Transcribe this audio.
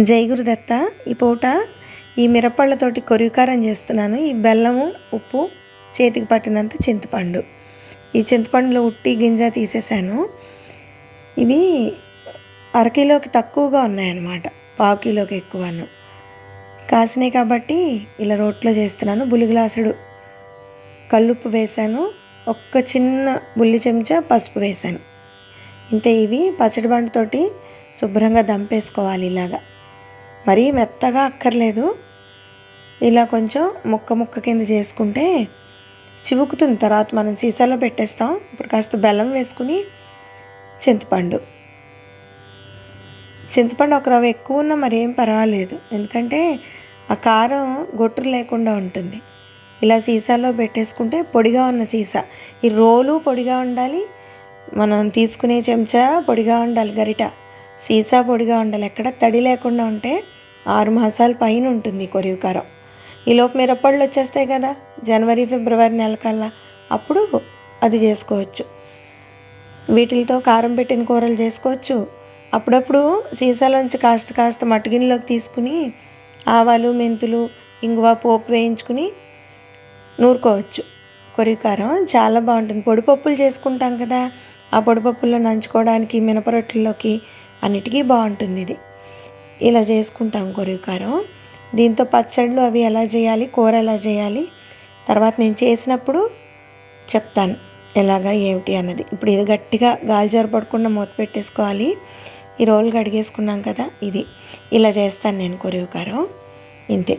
జైగురుదత్త ఈ పూట ఈ మిరపళ్ళతోటి కొరివికారం చేస్తున్నాను. ఈ బెల్లము ఉప్పు చేతికి పట్టినంత చింతపండు. ఈ చింతపండులో ఉట్టి గింజ తీసేసాను. ఇవి అరకిలోకి తక్కువగా ఉన్నాయన్నమాట. పావు కిలోకి ఎక్కువను. కాసినాయి కాబట్టి ఇలా రోట్లో చేస్తున్నాను. బుల్లి గ్లాసుడు కల్లుప్పు వేశాను ఒక్క చిన్న బుల్లి చెంచా పసుపు వేశాను ఇంతే ఇవి పచ్చడి బండతోటి శుభ్రంగా దంపేసుకోవాలి ఇలాగా. మరీ మెత్తగా అక్కర్లేదు. ఇలా కొంచెం ముక్క ముక్క కింద చేసుకుంటే చివుకుతుంది. తర్వాత మనం సీసాలో పెట్టేస్తాం. ఇప్పుడు కాస్త బెల్లం వేసుకుని చింతపండు. చింతపండు ఒక రవ్వ ఎక్కువ ఉన్నా మరేం పర్వాలేదు. ఎందుకంటే ఆ కారం గొట్టురు లేకుండా ఉంటుంది. ఇలా సీసాలో పెట్టేసుకుంటే పొడిగా ఉన్న సీసా. ఈ రోలు పొడిగా ఉండాలి. మనం తీసుకునే చెంచా పొడిగా ఉండాలి. గరిట. సీసా పొడిగా ఉండాలి. ఎక్కడ తడి లేకుండా ఉంటే ఆరు మాసాల పైన ఉంటుంది కొరివి కారం. ఈలోపు మిరప్పళ్ళు వచ్చేస్తాయి కదా జనవరి ఫిబ్రవరి నెల కల్లా అప్పుడు అది చేసుకోవచ్చు. వీటితో కారం పెట్టిన కూరలు చేసుకోవచ్చు. అప్పుడప్పుడు సీసాలోంచి కాస్త కాస్త మట్టుగిన్నెలోకి తీసుకుని ఆవాలు మెంతులు ఇంగువ పోపు వేయించుకుని నూరుకోవచ్చు. కొరికారం చాలా బాగుంటుంది. పొడిపప్పులు చేసుకుంటాం కదా ఆ పొడిపప్పుల్లో నంచుకోవడానికి మినపరొట్లలోకి అన్నిటికీ బాగుంటుంది ఇది. ఇలా చేసుకుంటాం కొరికారం దీంతో పచ్చళ్ళు అవి ఎలా చేయాలి కూర ఎలా చేయాలి తర్వాత నేను చేసినప్పుడు చెప్తాను ఎలాగా ఏమిటి అన్నది. ఇప్పుడు ఇది గట్టిగా గాలిజోర పడకుండా మూత పెట్టేసుకోవాలి. ఈ రోల్ కడిగేసుకున్నాం కదా ఇది. ఇలా చేస్తాను నేను కొరివకారం ఇంతే.